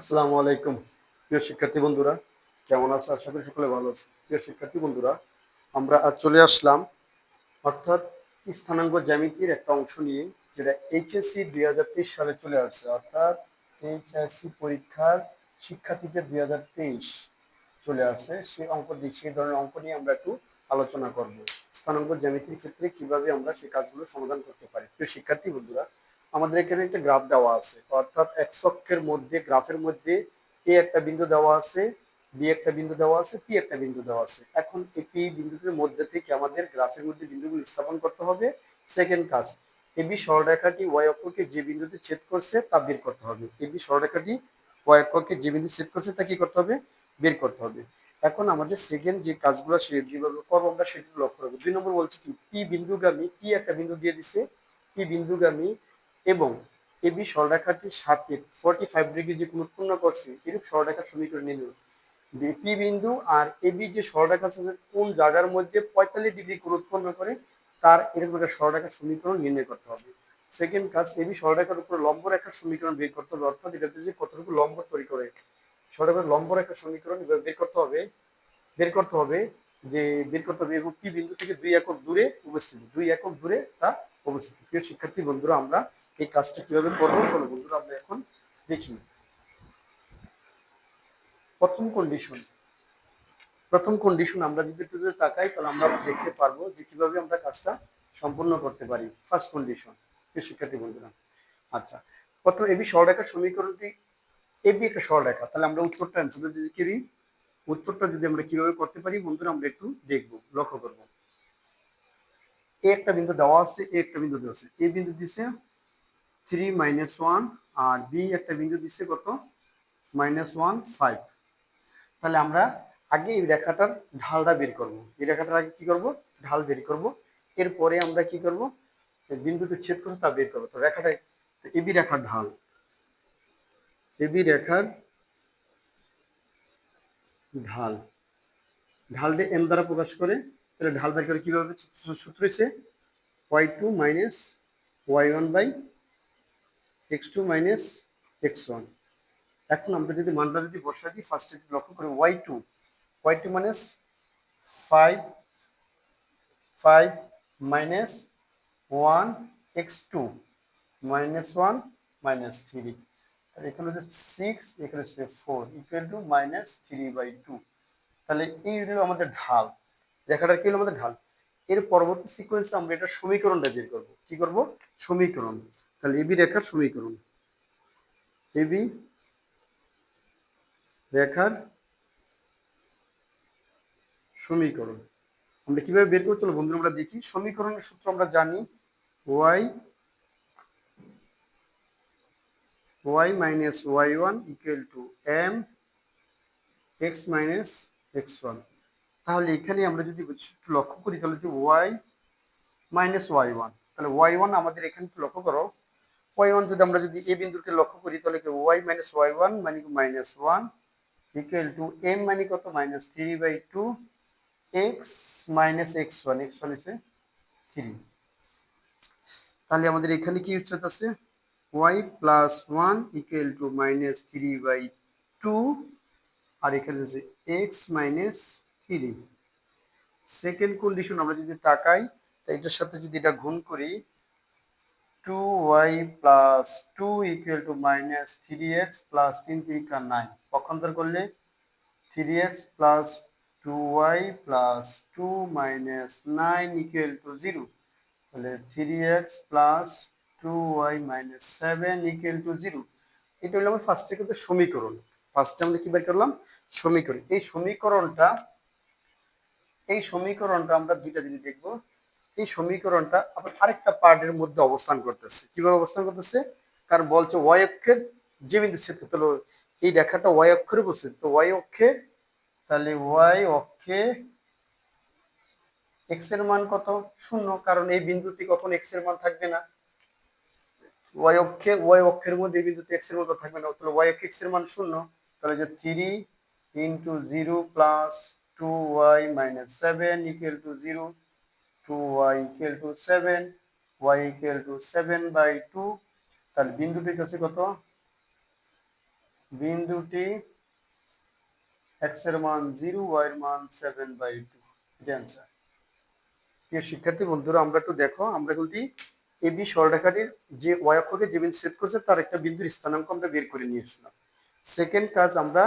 আসসালামু আলাইকুম। প্রিয় শিক্ষার্থী বন্ধুরা, কেমন আছো? আশা করি সকলে ভালো আছো। প্রিয় শিক্ষার্থী বন্ধুরা, আমরা আজ চলে আসলাম অর্থাৎ স্থানাঙ্ক জ্যামিতির একটা অংশ নিয়ে, যেটা এইচএসসি দুই হাজার তেইশ সালে চলে আসছে। অর্থাৎ এইচএসসি পরীক্ষার শিক্ষার্থীদের দুই হাজার তেইশ চলে আসছে। সেই অঙ্ক দিয়ে, সেই ধরনের অঙ্ক নিয়ে আমরা একটু আলোচনা করব। স্থানাঙ্ক জ্যামিতির ক্ষেত্রে কীভাবে আমরা সেই কাজগুলো সমাধান করতে পারি। প্রিয় শিক্ষার্থী বন্ধুরা আমাদের এখানে একটা গ্রাফ দেওয়া আছে। অর্থাৎ এক অক্ষের মধ্যে গ্রাফের মধ্যে এ একটা বিন্দু দেওয়া আছে বি একটা বিন্দু দেওয়া আছে পি একটা বিন্দু দেওয়া আছে। এখন এই পি বিন্দুটির মধ্যে থেকে আমাদের গ্রাফের মধ্যে বিন্দুগুলো স্থাপন করতে হবে। সেকেন্ড কাজ এবি সরলরেখাটি ওয়াই অক্ষকে যে বিন্দুতে ছেদ করছে তা বের করতে হবে। এবি সরলরেখাটি ওয়াই অক্ষকে যে বিন্দু ছেদ করছে তা কি করতে হবে? বের করতে হবে। এখন আমাদের সেকেন্ড যে কাজগুলো যেভাবে করব আমরা সেটি লক্ষ্য রাখব। দুই নম্বর বলছে কি? পি বিন্দুগামী পি একটা বিন্দু দিয়ে দিছে। পি বিন্দুগামী এবং এবি সরলরেখাটির সাথে ফর্টি ফাইভ ডিগ্রি যে কোণ উৎপন্ন করছে, এরূপ সরলরেখার সমীকরণ নিল বিপি বিন্দু আর এবি যে সরলরেখা আছে কোন জায়গার মধ্যে পঁয়তাল্লিশ ডিগ্রি কোণ উৎপন্ন করে, তার এরকম একটা সরলরেখার সমীকরণ নির্ণয় করতে হবে। সেকেন্ড কাজ এবি সরলরেখার উপর লম্ব রেখার সমীকরণ বের করতে হবে, অর্থাৎ এটাতে যে কতটুকু লম্ব তৈরি করে, সরলরেখার লম্ব রেখার সমীকরণ বের করতে হবে, বের করতে হবে যে, বের করতে হবে এবং পি বিন্দু থেকে দুই একক দূরে উপস্থিত দুই একক দূরে তা অবস্থিত প্রিয় শিক্ষার্থী বন্ধুরা, আমরা এই কাজটা কীভাবে করব চলো বন্ধুরা, আমরা এখন দেখি। প্রথম কন্ডিশন প্রথম কন্ডিশন আমরা যদি একটু তাকাই, তাহলে আমরা দেখতে পারব যে কীভাবে আমরা কাজটা সম্পূর্ণ করতে পারি। ফার্স্ট কন্ডিশন শিক্ষার্থী বন্ধুরা। আচ্ছা প্রথম এবি সরলরেখার সমীকরণটি এবি একটা সরলরেখা, তাহলে আমরা উত্তরটা অ্যান্সার যদি করি? উত্তরটা যদি আমরা কীভাবে করতে পারি বন্ধুরা, আমরা একটু দেখব, লক্ষ্য করব। এ একটা বিন্দু দেওয়া আছে, এ একটা বিন্দু দেওয়া আছে। এ বিন্দু দিছে থ্রি মাইনাস ওয়ান আর বি একটা বিন্দু দিছে কত? মাইনাস ওয়ান ফাইভ তাহলে আমরা আগে এই রেখাটার ঢালটা বের করব। এই রেখাটার আগে কি করব? ঢাল বের করব। এরপরে আমরা কি করব? বিন্দুতে ছেদ করছে, তা বের করব। তো রেখাটা এবি রেখার ঢাল। এবি রেখার ঢাল। ঢালটা এম দ্বারা প্রকাশ করে তাহলে ঢাল বের করে কীভাবে সূত্র হচ্ছে y two minus y one by x two minus x one এখন আমরা যদি মানটা যদি বসা দিই ফার্স্টে লক্ষ্য করি y two y two minus five five minus one x two minus one minus three এখানে হচ্ছে সিক্স এখানে হচ্ছে four equal to minus three by two তাহলে এই হলো আমাদের ঢাল। রেখাটার কি হলো আমাদের ঢাল? এর পরবর্তী সিকোয়েন্সে আমরা এটা সমীকরণটা বের করব। কি করব? সমীকরণ। তাহলে এবি রেখার সমীকরণ। এবি রেখার সমীকরণ। আমরা কীভাবে বের করতে চলো বন্ধুরা আমরা দেখি। সমীকরণের সূত্র আমরা জানি y y minus y one equal to m x minus x one তাহলে এখানে আমরা যদি লক্ষ্য করি, তাহলে যে ওয়াই মাইনাস ওয়াই ওয়ান তাহলে ওয়াই ওয়ান আমাদের এখানে একটু লক্ষ্য করো। ওয়াই ওয়ান যদি আমরা যদি এ বিন্দুকে লক্ষ্য করি, তাহলে কি ওয়াই মাইনাস ওয়াই ওয়ান মানে minus one equal to m মানে কত? Minus three by two x minus x one x one হচ্ছে থ্রি তাহলে আমাদের এখানে কি উচ্চতা আছে? Y plus one equal to minus three by two আর এখানে আছে x minus three second condition আমরা যদি তাকাই, তা এটার সাথে যদি এটা গুণ করি two y plus two equal to minus three x plus তিন তিরিকা নাইন পক্ষান্তর করলে three x plus two y plus two minus nine equal to zero তাহলে three x plus two y minus seven equal to zero এটা হলো আমার ফার্স্টে কিন্তু সমীকরণ। ফার্স্টে আমরা কি বের করলাম? সমীকরণ। এই সমীকরণটা এই সমীকরণটা আমরা দুইটা জিনিস দেখব। এই সমীকরণটা আবার আরেকটা পার্টের মধ্যে অবস্থান করতেছে। কীভাবে অবস্থান করতেছে? কারণ বলছে ওয়াই অক্ষের যে বিন্দু ছেদ তাহলে এই রেখাটা ওয়াই অক্ষরে বসে তো ওয়াই অক্ষে, তাহলে ওয়াই অক্ষে এক্সের মান কত? শূন্য। কারণ এই বিন্দুতে কখন এক্সের মান থাকবে না। ওয়াই অক্ষে ওয়াই অক্ষের মধ্যে এই বিন্দুতে এক্সের মান থাকবে না? তাহলে ওয়াই অক্ষে এক্সের মান শূন্য। তাহলে যে three into zero plus two y minus seven equal to zero two y equal to seven y equal to seven by two তাহলে বিন্দুটির কাছে কত? বিন্দুটি এক্সের মান জিরো ওয়াই এর মান সেভেন বাই টু এটা অ্যান্সার প্রিয় শিক্ষার্থী, বন্ধুরা, আমরা একটু দেখো, আমরা কিন্তু এবি সরলরেখাটির যে ওয়াই অক্ষকে যে বিন্দু সেট করছে, তার একটা বিন্দুর স্থানাঙ্ক আমরা বের করে নিয়ে আসলাম সেকেন্ড কাজ আমরা